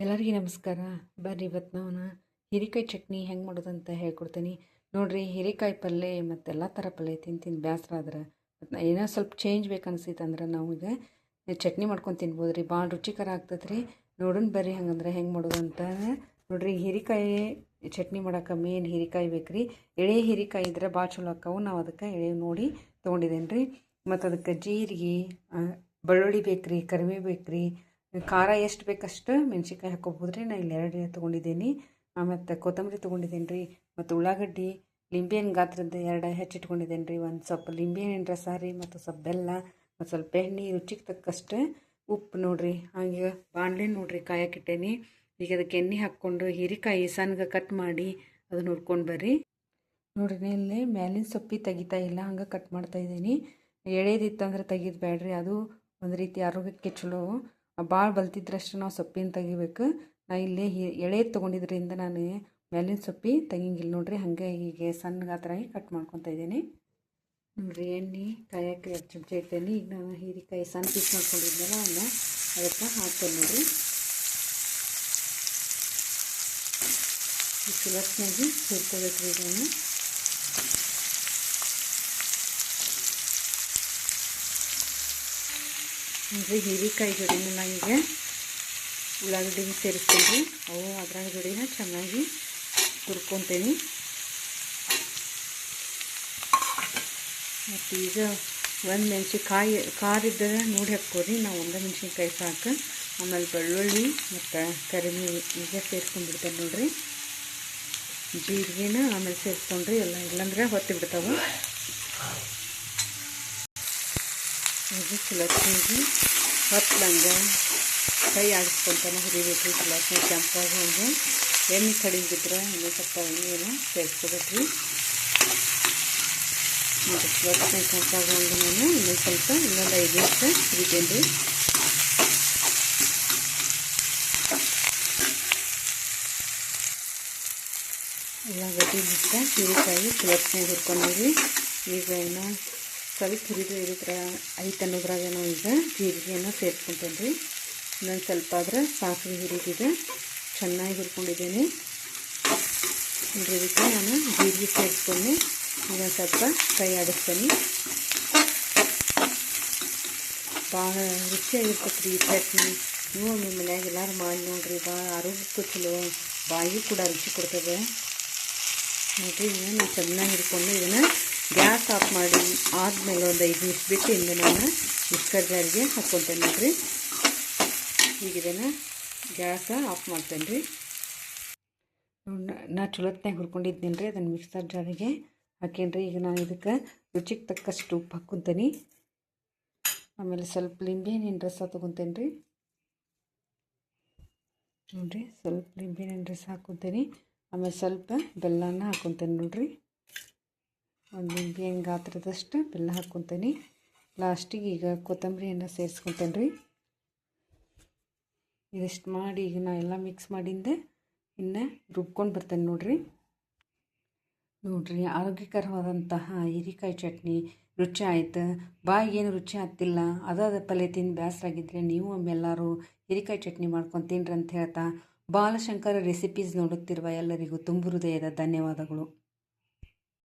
ಎಲ್ಲರಿಗೂ ನಮಸ್ಕಾರ. ಬರ್ರಿ ಇವತ್ತು ನಾನು ಹೀರೆಕಾಯಿ ಚಟ್ನಿ ಹೆಂಗೆ ಮಾಡೋದಂತ ಹೇಳ್ಕೊಡ್ತೀನಿ. ನೋಡಿರಿ, ಹೀರೆಕಾಯಿ ಪಲ್ಯ ಮತ್ತು ಎಲ್ಲ ಥರ ಪಲ್ಯ ತಿಂದು ಬೇಸರ ಆದ್ರೆ. ಮತ್ತು ಏನೋ ಸ್ವಲ್ಪ ಚೇಂಜ್ ಬೇಕು ಅನ್ಸಿತ್ತು ಅಂದ್ರೆ ಈಗ ಚಟ್ನಿ ಮಾಡ್ಕೊಂಡು ತಿನ್ಬೋದು ರೀ ಭಾಳ ರುಚಿಕರ ಆಗ್ತದೆ ರೀ ನೋಡೋಣ ಬರ್ರಿ ಹಂಗಂದ್ರೆ ಹೆಂಗೆ ಮಾಡೋದು ಅಂತ. ನೋಡಿರಿ, ಹೀರೆಕಾಯಿ ಚಟ್ನಿ ಮಾಡೋಕೆ ಮೇನ್ ಹೀರೆಕಾಯಿ ಬೇಕು ರೀ ಎಳೆ ಹೀರೆಕಾಯಿ ಇದ್ರೆ ಭಾಳ ಚಲೋ ಆಕ್ಕವು ನಾವು ಅದಕ್ಕೆ ಎಳೆ ನೋಡಿ ತೊಗೊಂಡಿದ್ದೇನೆ ರೀ ಮತ್ತು ಅದಕ್ಕೆ ಜೀರಿಗೆ ಬೆಳ್ಳುಳ್ಳಿ ಬೇಕು ರೀ ಕರಿಬೇವು ಬೇಕು ರೀ ಖಾರ ಎಷ್ಟು ಬೇಕಷ್ಟು ಮೆಣ್ಸಿನ್ಕಾಯಿ ಹಾಕ್ಕೊಬೋದು ರೀ ನಾನು ಇಲ್ಲಿ ಎರಡು ತೊಗೊಂಡಿದ್ದೀನಿ. ಮತ್ತು ಕೊತ್ತಂಬರಿ ತೊಗೊಂಡಿದ್ದೀನಿ ರೀ ಮತ್ತು ಉಳ್ಳಾಗಡ್ಡಿ, ಲಿಂಬೆಹಣ್ಣು ಗಾತ್ರದ ಎರಡು ಹೆಚ್ಚಿಟ್ಕೊಂಡಿದ್ದೇನೆ ರೀ ಒಂದು ಸ್ವಲ್ಪ ಲಿಂಬೆಹಣ್ಣಿನ ರಸ ರೀ, ಮತ್ತು ಸ್ವಲ್ಪ ಬೆಲ್ಲ, ಮತ್ತು ಸ್ವಲ್ಪ ಎಣ್ಣೆ, ರುಚಿಗೆ ತಕ್ಕಷ್ಟು ಉಪ್ಪು ನೋಡಿರಿ. ಹಾಗೆ ಬಾಣಲೆ ನೋಡಿರಿ ಕಾಯಕ್ಕಿಟ್ಟೇನಿ ಈಗ ಅದಕ್ಕೆ ಎಣ್ಣೆ ಹಾಕ್ಕೊಂಡು ಹೀರೆಕಾಯಿ ಸಣ್ಣಗೆ ಕಟ್ ಮಾಡಿ ಅದನ್ನ ನೋಡ್ಕೊಂಡು ಬರ್ರಿ. ನೋಡ್ರಿ ಇಲ್ಲಿ ಮ್ಯಾಲಿನ ಸೊಪ್ಪಿ ತೆಗಿತಾ ಇಲ್ಲ, ಹಂಗೆ ಕಟ್ ಮಾಡ್ತಾ ಇದ್ದೀನಿ. ಎಳೆದಿತ್ತಂದ್ರೆ ತೆಗಿದು ಬೇಡ್ರಿ ಅದು ಒಂದು ರೀತಿ ಆರೋಗ್ಯಕ್ಕೆ ಚಲೋ. ಭಾಳ ಬಲ್ತಿದ್ರಷ್ಟು ನಾವು ಸೊಪ್ಪಿನ ತೆಗಿಬೇಕು. ನಾ ಇಲ್ಲಿ ಎಳೆ ತೊಗೊಂಡಿದ್ರಿಂದ ನಾನು ಮೇಲಿನ ಸೊಪ್ಪಿ ತೆಗಿಂಗಿಲ್ಲ ನೋಡ್ರಿ ಹಾಗೆ ಹೀಗೆ ಸಣ್ಣ ಗಾತ್ರಾಗಿ ಕಟ್ ಮಾಡ್ಕೊತಾ ಇದ್ದೀನಿ. ನೋಡ್ರಿ ಎಣ್ಣೆ, ಕಾಯಕ್ಕೆ ಎರಡು ಚಮಚ ಇಟ್ಟೇನಿ ಈಗ ನಾನು ಹೀರಿಕಾಯಿ ಸಣ್ಣ ಪೀಸ್ ಮಾಡ್ಕೊಂಡಿದ್ದೆಲ್ಲ ಅವನ್ನ ಅದಕ್ಕೆ ಹಾಕ್ತೇನೆ ನೋಡ್ರಿ. ಸುಲಭನಾಗಿ ಸೇರ್ಕೋಬೇಕ್ರಿ ಇದನ್ನು. ನೋಡ್ರಿ ಹೀರೆಕಾಯಿ ಜೋಡಿನ ನಾನು ಈಗ ಉಳ್ಳಾಗಡ್ಡಿನ ಸೇರಿಸ್ತೀನಿ. ಅವು ಅದರ ಜೋಡಿನ ಚೆನ್ನಾಗಿ ಹುರ್ಕೊತೀನಿ. ಮತ್ತು ಈಗ ಒಂದು ಮೆಣಸಿನ್ಕಾಯಿ, ಖಾರ ಇದ್ದರೆ ನೋಡಿ ಹಾಕ್ಕೋರಿ. ನಾವು ಒಂದು ಮೆಣಸಿನ್ಕಾಯಿ ಸಾಕು. ಆಮೇಲೆ ಬೆಳ್ಳುಳ್ಳಿ ಮತ್ತು ಕರಿಬೇವು ಈಗ ಸೇರ್ಕೊಂಡ್ಬಿಡ್ತೇನೆ ನೋಡಿರಿ. ಜೀರಿಗೆನ ಆಮೇಲೆ ಸೇರಿಸ್ಕೊಂಡ್ರಿ. ಎಲ್ಲ ಇಲ್ಲಾಂದ್ರೆ ಹೊತ್ತಿ ಬಿಡ್ತಾವೆ. ಇದು ಚಲೋತ್ನಾಗಿ ಹೊತ್ತಂಗೆ ಕೈ ಆಡಿಸ್ಕೊಂತಾನೆ ಹುರಿಬೇಕು ಚಲೋತ್ನಾಗ ಕೆಂಪಾಗಿ ಹಂಗೆ ಎಣ್ಣೆ ಕಡಿಗಿದ್ರೆ ಇನ್ನೂ ಸ್ವಲ್ಪ ಎಣ್ಣೆನ ಸೇರಿಸ್ಕೋಬೇಕ್ರಿ ಮತ್ತು ಚಲೋತ್ನಾಗ ಕೆಂಪಾಗಿ ಹಂಗೆ ನಾನು ಇನ್ನೊಂದು ಸ್ವಲ್ಪ ಇನ್ನೊಂದು ಐದು ನಿಮಿಷ ಹುರಿತೇನೆ ರೀ ಉಳ್ಳಾಗಡ್ಡಿ ಮತ್ತು ಹೀರೆಕಾಯಿ ಚಲೋತ್ನಾಗ ಹುರ್ಕೊಂಡ್ರಿ ಈಗ ಇನ್ನು ಸ್ವಲ್ಪ ಹುರಿದು ಇದ್ರ ಐತೆ ಅನ್ನೋದ್ರಾಗ ನಾವು ಈಗ ಜೀರಿಗೆಯನ್ನು ಸೇರಿಸ್ಕೊತೇನೆ ರೀ ಇನ್ನೊಂದು ಸ್ವಲ್ಪ ಆದ್ರೆ ಸಾಸಿವೆ ಹುರಿದಿದೆ, ಚೆನ್ನಾಗಿ ಹುರ್ಕೊಂಡಿದ್ದೀನಿ. ಇದಕ್ಕೆ ನಾನು ಜೀರಿಗೆ ಸೇರಿಸ್ಕೊಂಡು ಇನ್ನೊಂದು ಸ್ವಲ್ಪ ಕೈ ಆಡಿಸ್ತೀನಿ. ಭಾಳ ರುಚಿಯಾಗಿರ್ತೈತೆ ರೀ ಚಟ್ನಿ. ನೀವು ನಿಮ್ಮ ಮನ್ಯಾಗ ಎಲ್ಲರೂ ಮಾಡಿ ನೋಡಿರಿ ಭಾಳ ಆರೋಗ್ಯಕ್ಕೂ ಚಲೋ ಬಾಯಿಗೂ ಕೂಡ ರುಚಿ ಕೊಡ್ತದೆ. ನೋಡಿರಿ ಇದನ್ನು ನಾನು ಚೆನ್ನಾಗಿ ಹಿಡ್ಕೊಂಡು ಇದನ್ನು ಗ್ಯಾಸ್ ಆಫ್ ಮಾಡಿ ಆದಮೇಲೆ ಒಂದು ಐದು ನಿಮಿಷ ಬಿಟ್ಟು ಹಿಂದೆ ನಾನು ಮಿಕ್ಸರ್ ಜಾರಿಗೆ ಹಾಕ್ಕೊತೇನೆ ನೋಡಿರಿ. ಈಗ ಇದನ್ನು ಗ್ಯಾಸ ಆಫ್ ಮಾಡ್ತೇನೆ ರೀ. ನಾ ಚಲೋತ್ನಾಗ ಹುರ್ಕೊಂಡಿದ್ದೀನಿ ರೀ ಅದನ್ನು ಮಿಕ್ಸರ್ ಜಾರಿಗೆ ಹಾಕೇನ್ರಿ ಈಗ ನಾನು ಇದಕ್ಕೆ ರುಚಿಗೆ ತಕ್ಕಷ್ಟು ಉಪ್ಪು ಹಾಕ್ಕೊತೀನಿ. ಆಮೇಲೆ ಸ್ವಲ್ಪ ಲಿಂಬೆಹಣ್ಣಿನ ರಸ ತೊಗೊತೇನೆ ರೀ. ನೋಡಿರಿ, ಸ್ವಲ್ಪ ಲಿಂಬೆಹಣ್ಣಿನ ರಸ ಹಾಕ್ಕೊತೀನಿ. ಆಮೇಲೆ ಸ್ವಲ್ಪ ಬೆಲ್ಲನ ಹಾಕೊತೇನೆ ನೋಡಿರಿ. ಒಂದು ನಿಂಬೆಹಣ್ಣು ಗಾತ್ರದಷ್ಟು ಬೆಲ್ಲ ಹಾಕ್ಕೊತೀನಿ. ಲಾಸ್ಟಿಗೆ ಈಗ ಕೊತ್ತಂಬರಿಯನ್ನು ಸೇರಿಸ್ಕೊತೇನೆ ರೀ ಇದಿಷ್ಟು ಮಾಡಿ ಈಗ ನಾ ಎಲ್ಲ ಮಿಕ್ಸ್ ಮಾಡಿಂದೆ ಇನ್ನು ರುಬ್ಕೊಂಡು ಬರ್ತೇನೆ ನೋಡಿರಿ. ನೋಡಿರಿ, ಆರೋಗ್ಯಕರವಾದಂತಹ ಹೀರೆಕಾಯಿ ಚಟ್ನಿ ರುಚಿ ಆಯಿತು. ಬಾಯಿಗೆ ಏನು ರುಚಿ ಆಗ್ತಿಲ್ಲ, ಅದಾದ ಪಲ್ಯ ತಿಂದು ಬೇಸರಾಗಿದ್ದರೆ ನೀವು ಒಮ್ಮೆಲ್ಲರೂ ಹೀರೆಕಾಯಿ ಚಟ್ನಿ ಮಾಡ್ಕೊಂಡು ತಿನ್ರಿ ಅಂತ ಹೇಳ್ತಾ ಬಾಲಶಂಕರ ರೆಸಿಪೀಸ್ ನೋಡುತ್ತಿರುವ ಎಲ್ಲರಿಗೂ ತುಂಬು ಹೃದಯದ ಧನ್ಯವಾದಗಳು.